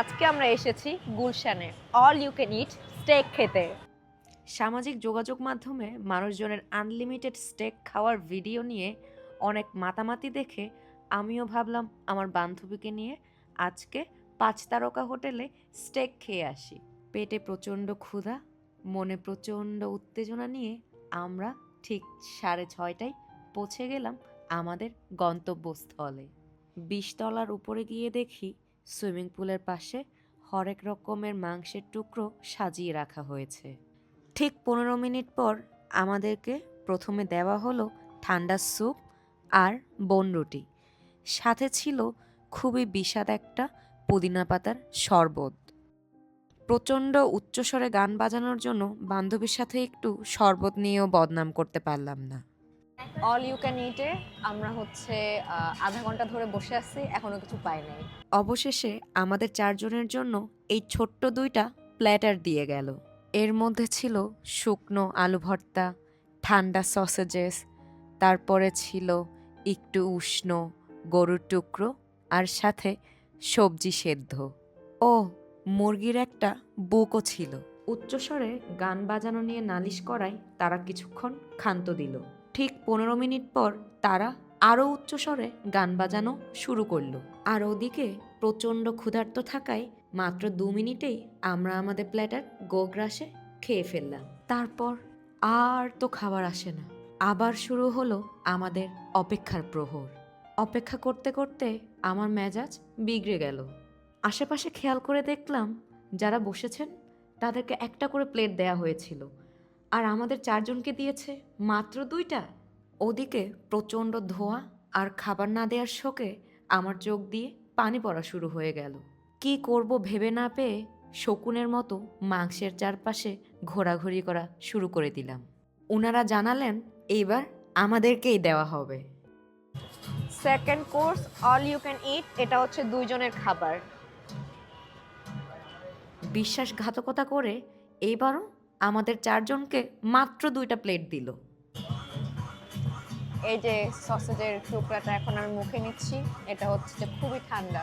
আজকে আমরা এসেছি গুলশানে। All you can eat steak খেতে। সামাজিক যোগাযোগ মাধ্যমে মানুষজনের আনলিমিটেড স্টেক খাওয়ার ভিডিও নিয়ে অনেক মাতামাতি দেখে আমিও ভাবলাম আমার বান্ধবীকে নিয়ে আজকে পাঁচ তারকা হোটেলে স্টেক খেয়ে আসি। পেটে প্রচণ্ড ক্ষুধা, মনে প্রচণ্ড উত্তেজনা নিয়ে আমরা ঠিক সাড়ে ছয়টায় পৌঁছে গেলাম আমাদের গন্তব্যস্থলে। বিশতলার উপরে গিয়ে দেখি সুইমিং পুলের পাশে হরেক রকমের মাংসের টুকরো সাজিয়ে রাখা হয়েছে। ঠিক পনেরো মিনিট পর আমাদেরকে প্রথমে দেওয়া হলো ঠান্ডা স্যুপ আর বনরুটি সাথে ছিল খুবই বিষাদ একটা পুদিনা পাতার শরবত। প্রচণ্ড উচ্চস্বরে গান বাজানোর জন্য বান্ধবীর সাথে একটু শরবত নিয়েও বদনাম করতে পারলাম না। অল ইউ ক্যান ইটে আমরা হচ্ছে আধা ঘণ্টা ধরে বসে আছি, এখনও কিছু পাই নাই। অবশেষে আমাদের চারজনের জন্য এই ছোট্ট দুইটা প্ল্যাটার দিয়ে গেল। এর মধ্যে ছিল শুকনো আলু ভর্তা, ঠান্ডা সসেজেস তারপরে ছিল একটু উষ্ণ গরুর টুকরো আর সাথে সবজি সেদ্ধ। ও, মুরগির একটা বুকও ছিল। উচ্চস্বরে গান বাজানো নিয়ে নালিশ করায় তারা কিছুক্ষণ ক্ষান্ত দিল। ঠিক পনেরো মিনিট পর তারা আরও উচ্চস্বরে গান বাজানো শুরু করল। আর ওদিকে প্রচণ্ড ক্ষুধার্ত থাকায় মাত্র দু মিনিটেই আমরা আমাদের প্ল্যাটার গোগ্রাসে খেয়ে ফেললাম। তারপর আর তো খাবার আসে না। আবার শুরু হলো আমাদের অপেক্ষার প্রহর। অপেক্ষা করতে করতে আমার মেজাজ বিগড়ে গেল। আশেপাশে খেয়াল করে দেখলাম যারা বসেছেন তাদেরকে একটা করে প্লেট দেয়া হয়েছিল। আর আমাদের চারজনকে দিয়েছে মাত্র দুইটা। ওদিকে প্রচণ্ড ধোঁয়া আর খাবার না দেওয়ার শোকে আমার চোখ দিয়ে পানি পড়া শুরু হয়ে গেল। কি করব ভেবে না পেয়ে শকুনের মতো মাংসের চারপাশে ঘোরাঘুরি করা শুরু করে দিলাম। ওনারা জানালেন এইবার আমাদেরকেই দেওয়া হবে। Second course all you can eat এটা হচ্ছে দুইজনের খাবার। বিশ্বাসঘাতকতা করে এইবারও আমাদের চারজনকে মাত্র দুইটা প্লেট দিল। এই যে সসেজের টুকরাটা এখন আমি মুখে নিচ্ছি এটা হচ্ছে যে খুবই ঠান্ডা।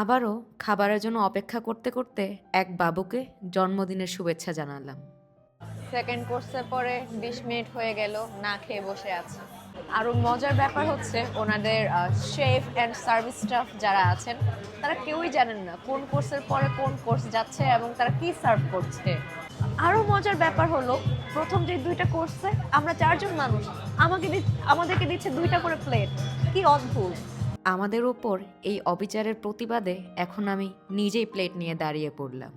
আবারও খাবারের জন্য অপেক্ষা করতে করতে এক বাবুকে জন্মদিনের শুভেচ্ছা জানালাম। সেকেন্ড কোর্সের পরে বিশ মিনিট হয়ে গেল না খেয়ে বসে আছে। আরও মজার ব্যাপার হচ্ছে ওনাদের শেফ অ্যান্ড সার্ভিস স্টাফ যারা আছেন, তারা কেউই জানেন না কোন কোর্সের পরে কোন কোর্স যাচ্ছে এবং তারা কি সার্ভ করছে। আরও মজার ব্যাপার হলো, প্রথম যে দুইটা কোর্সে আমরা চারজন মানুষ, আমাকে আমাদেরকে দিচ্ছে দুইটা করে প্লেট কি অদ্ভুত। আমাদের ওপর এই অবিচারের প্রতিবাদে এখন আমি নিজেই প্লেট নিয়ে দাঁড়িয়ে পড়লাম।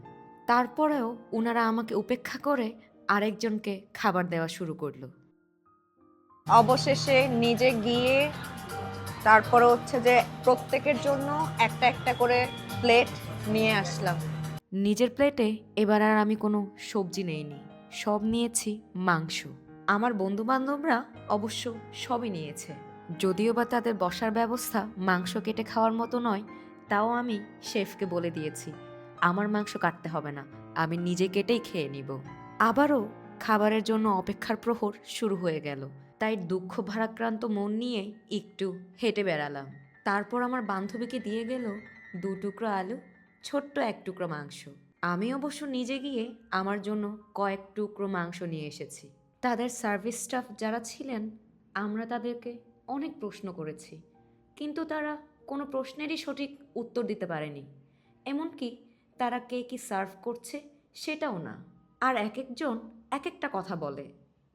তারপরেও ওনারা আমাকে উপেক্ষা করে আরেকজনকে খাবার দেওয়া শুরু করল। অবশেষে নিজে গিয়ে তারপরে হচ্ছে যে প্রত্যেকের জন্য একটা একটা করে প্লেট নিয়ে আসলাম। নিজের প্লেটে এবার আর আমি কোনো সবজি নেইনি। সব নিয়েছি মাংস। আমার বন্ধু বান্ধবরা অবশ্য সবই নিয়েছে। যদিও বা তাদের বসার ব্যবস্থা মাংস কেটে খাওয়ার মতো নয়, তাও আমি শেফকে বলে দিয়েছি, আমার মাংস কাটতে হবে না, আমি নিজে কেটেই খেয়ে নিব। আবারও খাবারের জন্য অপেক্ষার প্রহর শুরু হয়ে গেল। তাই দুঃখ ভারাক্রান্ত মন নিয়ে একটু হেঁটে বেড়ালাম। তারপর আমার বান্ধবীকে দিয়ে গেল দু টুকরো আলু, ছোট্ট এক টুকরো মাংস। আমি অবশ্য নিজে গিয়ে আমার জন্য কয়েক টুকরো মাংস নিয়ে এসেছি। তাদের সার্ভিস স্টাফ যারা ছিলেন, আমরা তাদেরকে অনেক প্রশ্ন করেছি। কিন্তু তারা কোনো প্রশ্নেরই সঠিক উত্তর দিতে পারেনি। এমনকি তারা কে কি সার্ভ করছে সেটাও না। আর এক একজন এক একটা কথা বলে।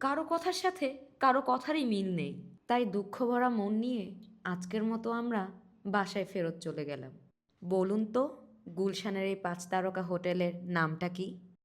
কারও কথার সাথে কারও কথারই মিল নেই। তাই দুঃখ ভরা মন নিয়ে আজকের মতো আমরা বাসায় ফেরত চলে গেলাম। বলুন তো, গুলশানের এই পাঁচ তারকা হোটেলের নামটা কি?